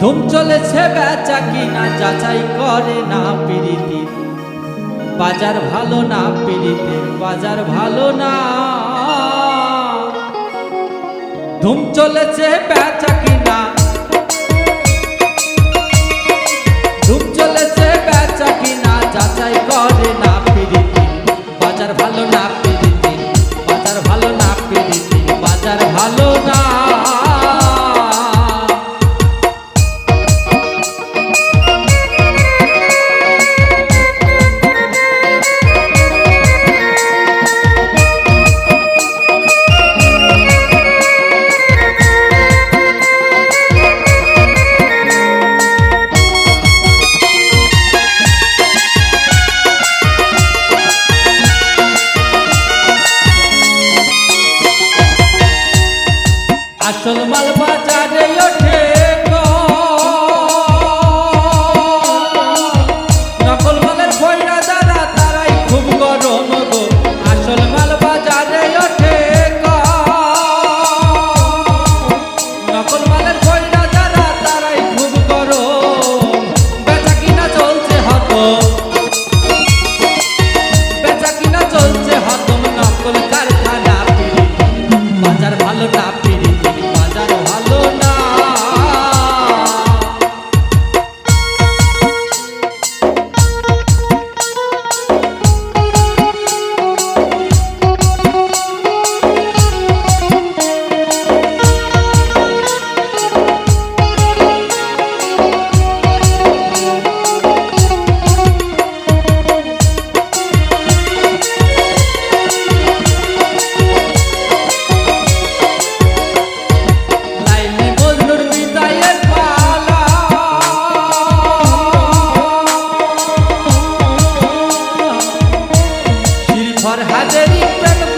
ধুম চলেছে বেচা কিনা, যাচাই করে না পিড়িতে বাজার ভালো না পিড়িতে বাজার ভালো না। ধুম চলেছে বেচা ভালোটা হাজারি প্রাণ